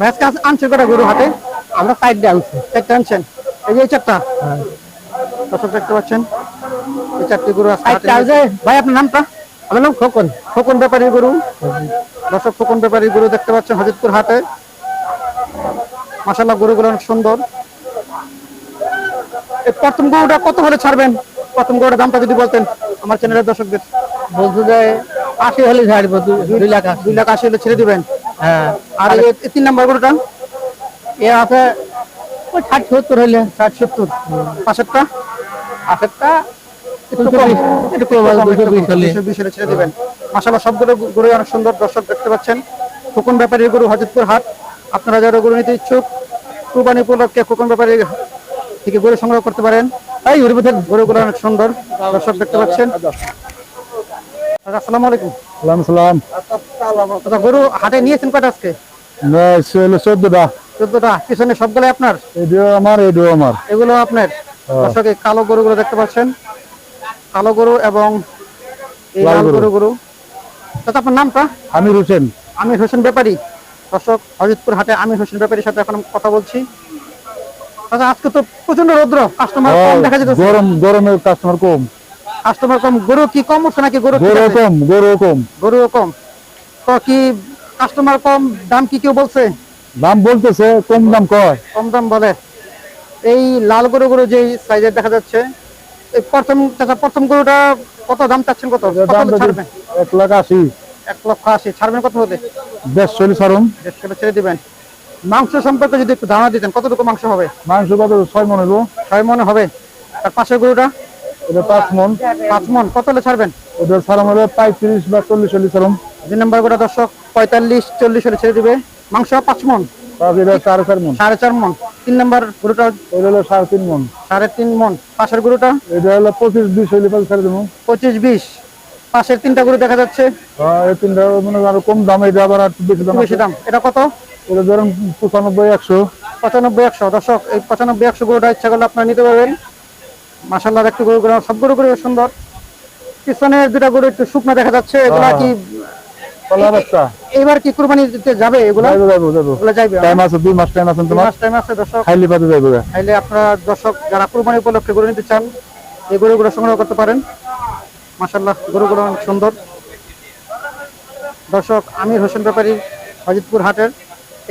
ভাই আজকে আস- কটা গরু হাটে। আমরা সাইড আনছি। চারটা আনছেন? এই যে চারটা। দর্শক দেখতে পাচ্ছেন? এই চারটি গরু। ভাই আপনার নামটা? আমার নাম খোকন। খোকন ব্যাপারী গরু। দর্শক খোকন ব্যাপারী গরু দেখতে পাচ্ছেন হজিতপুর হাটে। মাসাল্লাহ গরুগুলো অনেক সুন্দর। এই প্রথম গরুটা কত হলে ছাড়বেন? প্রথম গরুটার দামটা যদি বলতেন আমার চ্যানেলের দর্শকদের। বলতে যে আশি হলে ছাড়বো দুই- লাখ। দুই লাখ আশি হলে ছেড়ে দিবেন। হ্যাঁ আর তিন নম্বর গরুটা এ আছে ওই ষাট সত্তর হইলে ষাট সত্তর। মাসাল্লাহ সবগুলো গরু অনেক সুন্দর দর্শক দেখতে পাচ্ছেন। খোকন ব্যাপারীর গরু হজরতপুর হাট। আপনারা যারা গরু নিতে ইচ্ছুক কুরবানি উপলক্ষে খোকন ব্যাপারী থেকে গরু সংগ্রহ করতে পারেন। গরু গরুগুলো অনেক সুন্দর দর্শক দেখতে পাচ্ছেন। আসসালামু আলাইকুম। সালাম। সালাম দাদা গরু হাটে নিয়েছেন কয়টা আজকে? চোদ্দটা। চোদ্দটা। পিছনে সবগুলো আপনার? এডিও আমার এডিও আমার। এগুলো আপনার? দর্শক কালো গরুগুলো দেখতে পাচ্ছেন। কালো গরু এবং এই লাল লাল গরু। গরু গরু দাদা আপনার নামটা? আমির হোসেন। আমির হোসেন ব্যাপারী। দর্শক হজরতপুর হাটে আমির হোসেন ব্যাপারীর সাথে এখন কথা বলছি। দাদা আজকে তো প্রচণ্ড রৌদ্র। কাস্টমার কম দেখা যেতেছে। গরম গরমের কাস্টমার কম। কাস্টমার কম গরু কি কম উঠছে নাকি গরু গরু কম গরু কম। গরুও কম। তো কি কাস্টমার কম দাম কি কেউ বলছে? দাম বলতেছে কম দাম কয়। কম দাম বলে। এই লাল গরু গরু যে সাইজের দেখা যাচ্ছে এই প্রথম চাচা প্রথম গরুটা কত দাম চাচ্ছেন কত? কত দাম ছাড়বেন? এক লাখ আশি। এক লক্ষ আশি। ছাড়বেন কত হতে? দেড় চল্লিশ দেড় কিলো ছেড়ে দিবেন। মাংস সম্পর্কে যদি একটু ধারণা দিতেন কতটুকু মাংস হবে? মাংস কত? ছয় মনে হইব। ছয় মনে হবে। আর পাশের গরুটা? এটা পাঁচ মন। পাঁচ মন। কত হলে ছাড়বেন? ওটা সারাম হলে পঁয়ত্রিশ বা চল্লিশ সারুন দুই নম্বর দর্শক পঁয়তাল্লিশ চল্লিশ হলে ছেড়ে দিবে। মাংস পাঁচ মন। সাড়ে চার মন। সাড়ে চার মন। তিন নম্বর গরুটা? ওটা হলো সাড়ে তিন মন। সাড়ে তিন মন। পাশের গরুটা? এটা হলো পঁচিশ বিশ হইলে পাঁচ সাড়ে দেবো। পঁচিশ বিশ। পাশের তিনটা গরু দেখা যাচ্ছে। এই তিনটা মনে আরও কম দাম এটা আবার একটু বেশি দাম বেশি দাম। এটা কত? এটা ধরেন পঁচানব্বই একশো। পঁচানব্বই একশো। দর্শক এই পঁচানব্বই একশো গরুটা ইচ্ছা করলে আপনারা নিতে পারবেন। মাসাল্লাহ একটু গরু গরু সব গরু গরু সুন্দর। পিছনে দুটা গরু একটু শুকনো দেখা যাচ্ছে এগুলা কি এবার কি কুরবানি যাবে এগুলা? যাইবো যাইবো যাইবো এগুলা যাইবে টাইম আছে দুই মাস টাইম আছে মাস টাইম আছে দর্শক। খাইলে পাতে যাইবো গা। আপনারা দর্শক যারা কুরবানি উপলক্ষে গরু নিতে চান এই গরুগুলো সংগ্রহ করতে পারেন। মাসাল্লাহ গরুগুলো অনেক সুন্দর। দর্শক আমির হোসেন ব্যাপারী হজিতপুর হাটের।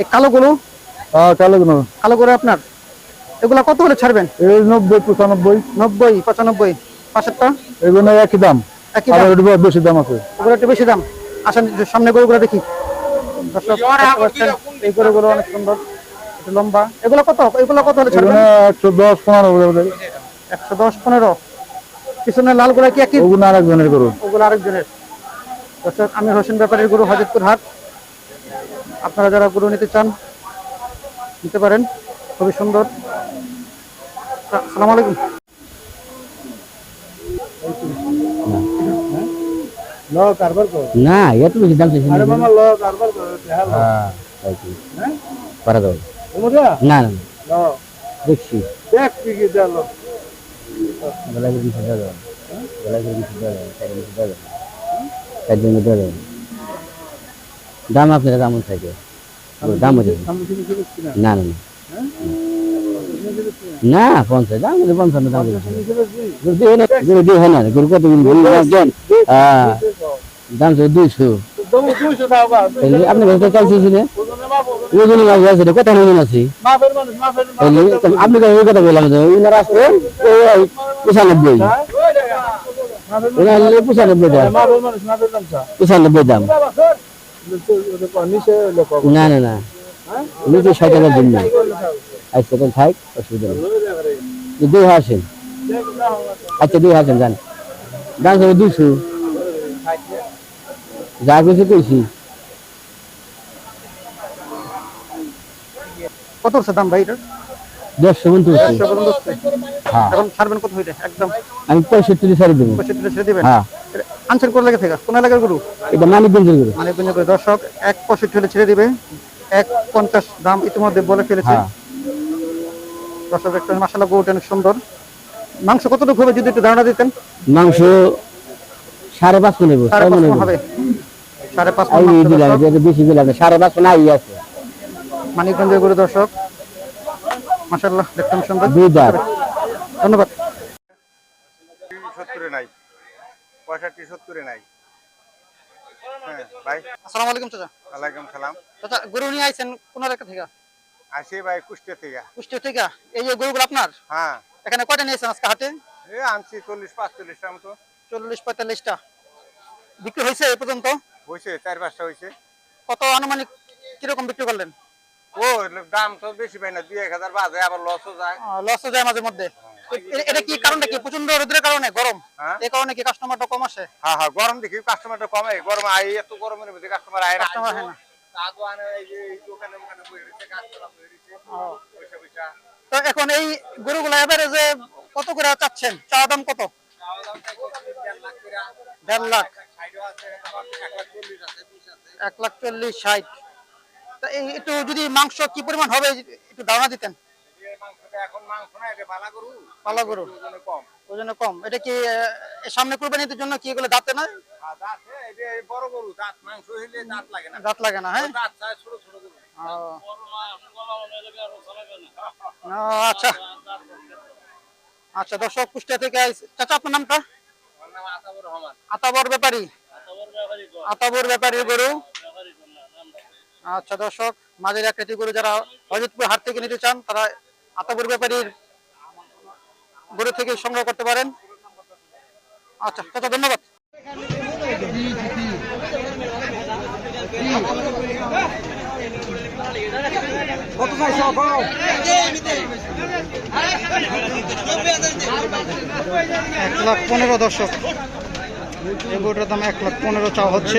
এই কালো গরু? হ্যাঁ কালো কোনো আপনার? এগুলা কত হলে ছাড়বেন? এই নব্বই পঁচানব্বই। নব্বই পঁচানব্বই পাঁচেরটা এগুলো একই দাম। একই দাম? একটু বেশি দাম আছে। ওগুলো একটু বেশি দাম। আসেন যে সামনে গরুগুলো দেখি। এই গরুগুলো অনেক সুন্দর একটু লম্বা। এগুলো কত? এগুলো কত হলে ছাড়বেন? একশো দশ পনেরো হবে। একশো দশ পনেরো। পিছনে লালগুলা কি একই? ওগুলো আর একজনের করো ওগুলো আরেকজনের। দর্শক আমি হোসেন ব্যাপারীর গরু হজরতপুর হাট। আপনারা যারা গরু নিতে চান নিতে পারেন। খুবই সুন্দর। সালাম আলাইকুম। না এত বেশি দাম চাইছি হ্যাঁ না না দেখছি। আপনার দাম থাকে? দাম না না। না, পঞ্চাশ, দাম হচ্ছে পঞ্চান্ন, দাম গরু দিয়ে হয় না গরু কত দেন হ্যাঁ দাম তো দুইশো। আপনি চাইছি ছিল ওজন মাছ আছে কত ওজন আছে? আপনি ওই কথা বললাম যে ওনার আছে পঁচানব্বই। পঁচানব্বই দাম। পঁচানব্বই দাম। না না না। ষাট টাকার জন্য। আচ্ছা থাক অসুবিধা নেই। দুই আসেন। আচ্ছা দুই আসেন যান। সব দুইশো। যা কিছু কইছি। কত হচ্ছে দাম ভাই এটার দেড়শো পর্যন্ত হচ্ছে। হ্যাঁ। এখন ছাড়বেন কত হইলে একদম। আমি পঁয়ষট্টি সারি দেবো। পঁয়ষট্টি ছেড়ে দিবেন? হ্যাঁ। আনসার কোন লেগে থেকে? কোন এলাকার গরু? এটা মানিকগঞ্জের গরু। মানে করে দর্শক এক পঁয়ষট্টি হলে ছেড়ে দিবে। এক পঞ্চাশ দাম ইতিমধ্যে বলে ফেলেছে। হ্যাঁ। দর্শক একটা মাসালা গরুটা অনেক সুন্দর। মাংস কতটুকু হবে যদি একটু ধারণা দিতেন? মাংস সাড়ে পাঁচ মনে হবে। সাড়ে বেশি দিলাম সাড়ে পাঁচ মনে আই আছে। মানিকগঞ্জের গরু দর্শক। মাসাল্লাহ দেখতে সুন্দর। ধন্যবাদ। সত্তরে নাই পঁয়ষট্টি সত্তরে নাই। ভাই আসসালামু আলাইকুম চাচা। ওয়ালাইকুম সালাম। চাচা গরু নিয়ে আইছেন কোন এলাকা থেকে? আসি ভাই কুষ্টিয়া থেকে। কুষ্টিয়া থেকে? এই যে গরুগুলো আপনার? হ্যাঁ। এখানে কয়টা নিয়েছেন আজকে হাটে? এ আনছি চল্লিশ পাঁচচল্লিশটা মতো। চল্লিশ পঁয়তাল্লিশটা। বিক্রি হয়েছে এই পর্যন্ত? হয়েছে চার পাঁচটা হয়েছে। কত আনুমানিক কীরকম বিক্রি করলেন? ও দাম তো বেশি পাই না দুই এক হাজার বাজে আবার লসও যায়। লস যায় মাঝে মধ্যে। এ- এটা কি কারণটা কি? প্রচণ্ড রোদের কারণে? গরম? হ্যাঁ? এই কারণে কি কাস্টমারটা কম আসে? হ্যাঁ হ্যাঁ গরম দেখি কাস্টমারটা কমে। গরম আই এত গরমের মধ্যে কাস্টমার আয় না। কাস্টমার হয় না। তো এখন এই গরুগুলো এভারেজে কত করে চাচ্ছেন? চাওয়া দাম কত? দেড় লাখ এক লাখ চল্লিশ ষাট। তা এই একটু যদি মাংস কি পরিমাণ হবে একটু ধারণা দিতেন। পালা গরু। পালা গরু। ওজনে কম। এটা কি সামনে কুরবানির জন্য কি এগুলো দাঁতে না আর দাঁত লাগে না। হ্যাঁ? আচ্ছা। আচ্ছা দর্শক কুষ্টিয়া থেকে চাচা আপনার নামটা? আতাবুর ব্যাপারী। আতাবর ব্যাপারীর গরু। আচ্ছা দর্শক মাঝের আকৃতি গরু যারা হজরতপুর হাট থেকে নিতে চান তারা আতাবর ব্যাপারীর গরু থেকে সংগ্রহ করতে পারেন। আচ্ছা চাচা, ধন্যবাদ। এক লাখ পনেরো দর্শক। এই গরুটার দাম এক লাখ পনেরো চাওয়া হচ্ছে।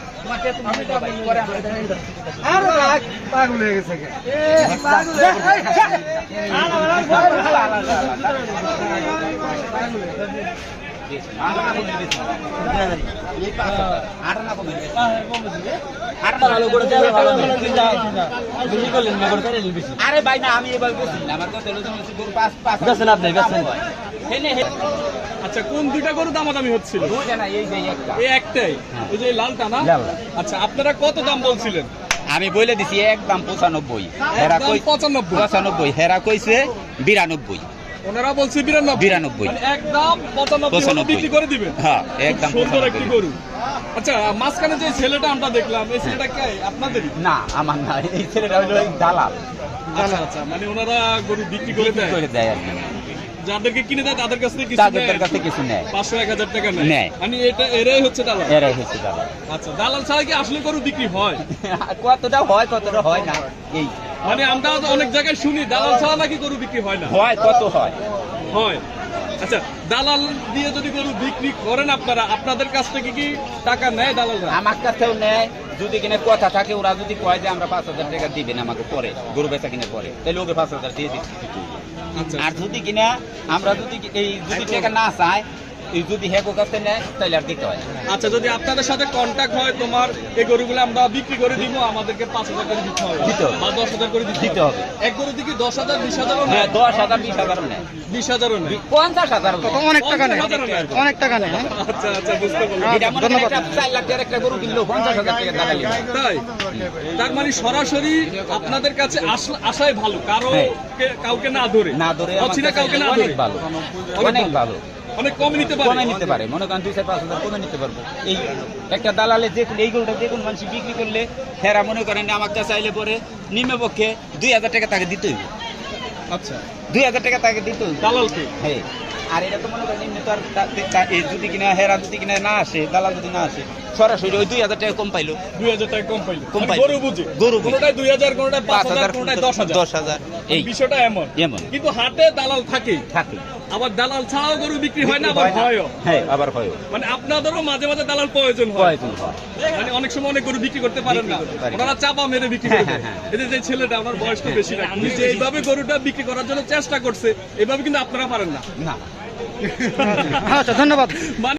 আমি এবার বলছি না, আমার কথা হলো তুমি গরু পাঁচ পাঁচ বেছেন আপনি আচ্ছা কোন দুইটা গরু দামাদামি হচ্ছিল? এই যে একটা। এই একটাই? ওই যে এই লালটা না? আচ্ছা আপনারা কত দাম বলছিলেন? আমি বলে দিছি একদম পঁচানব্বই। হেরা কই পঁচানব্বই। পঁচানব্বই। হেরা কইছে বিরানব্বই। ওনারা বলছে বিরানব্বই। বিরানব্বই। মানে একদম পঁচানব্বই বিক্রি করে দিবেন। হ্যাঁ একদম সুন্দর একটি গরু। আচ্ছা মাঝখানে যে ছেলেটা আমরা দেখলাম এই ছেলেটা কে? আপনাদেরই না আমার না এই ছেলেটা হলো দালাল। আচ্ছা আচ্ছা মানে ওনারা গরু বিক্রি করে দেয়। করে দেয় আর কি। যাদেরকে কিনে দেয় তাদের কাছ থেকে কিছু তাদের? কাছে কিছু নেয়। পাঁচশো এক হাজার টাকা নেয়। নেয়। মানে এটা এরাই হচ্ছে দালাল। এরাই হচ্ছে দালাল। আচ্ছা দালাল ছাড়া কি আসলে গরু বিক্রি হয়? কতটা হয় কতটা হয় না এই। মানে আমরা অনেক জায়গায় শুনি দালাল ছাড়া নাকি গরু বিক্রি হয় না? হয় কত হয়? হয়। আচ্ছা দালাল দিয়ে যদি গরু বিক্রি করেন আপনারা আপনাদের কাছ থেকে কি টাকা নেয় দালালরা? আমার কাছেও নেয়। যদি কিনে কথা থাকে ওরা যদি কয় যে আমরা পাঁচ হাজার টাকা দিবেন আমাকে পরে গরু বেচা কিনে পরে তাহলে ওকে পাঁচ হাজার দিয়ে দিচ্ছি। আর যদি কিনা আমরা যদি এই যদি টাকা না চাই যদি হেকো কাছে নেয় তাহলে আর দিতে হয় আচ্ছা যদি আপনাদের সাথে কন্ট্যাক্ট হয় তোমার এই গরুগুলো আমরা বিক্রি করে দিব আমাদেরকে পাঁচ হাজার করে দিতে হবে। দিতে হবে। বা দশ হাজার করে দিতে হবে। এক গরু দিকে দশ হাজার বিশ হাজারও হ্যাঁ নেয় দশ হাজার বিশ হাজার নেয়। বিশ হাজারও নেয়। পঞ্চাশ হাজার অনেক টাকা নেয়। অনেক টাকা নেই হ্যাঁ? আচ্ছা আচ্ছা বুঝতে পারলাম। ধন্যবাদ। চার লাখ টাকার একটা গরু পঞ্চাশ হাজার টাকা টাকা। তাই? তার মানে সরাসরি আপনাদের কাছে আস- আসাই ভালো। কারও হ্যাঁ। কাউকে না ধরে। না ধরে অচিনা কাউকে না ধরে। ভালো। অনেক ভালো। অনেক কমে নিতে পারে। কমে নিতে পারে। মনে করেন দুই চার পাঁচ হাজার কমে নিতে পারব। এই একটা দালালে যে এই গরুটা যে কোনো মানুষ বিক্রি করলে হেরা মনে করেন আমার কাছে চাইলে পরে নিম্নপক্ষে দুই হাজার টাকা তাকে দিতে হইবে। আচ্ছা। দুই হাজার টাকা তাকে দিত দালালকে? হ্যাঁ। আর এটা তো মনে করেন এমনি তো আর যদি কিনা হেরা যদি কিনা না আসে দালাল যদি না আসে সরাসরি ওই দুই হাজার টাকা কম পাইলো। দুই হাজার টাকা কম পাইলো। কম মানে পাইলো। গরু বুঝে। গরু। দুই হাজার পাঁচ হাজার দশ হাজার। দশ হাজার। এই। বিষয়টা এমন। এমন। কিন্তু হাটে দালাল থাকেই থাকে। আবার দালাল ছাড়াও গরু বিক্রি হয় না আবার হয়ও। হ্যাঁ আবার হয় মানে আপনাদেরও মাঝে মাঝে দালাল প্রয়োজন হয়। প্রয়োজন হয়। মানে অনেক সময় অনেক গরু বিক্রি করতে পারেন না। ওনারা চাপা মেরে বিক্রি করে হ্যাঁ। হ্যাঁ। এদের যে ছেলেটা ওনার বয়স তো বেশি না। যে এইভাবে গরুটা বিক্রি করার জন্য চেষ্টা করছে এভাবে কিন্তু আপনারা পারেন না। না। আচ্ছা ধন্যবাদ। মানে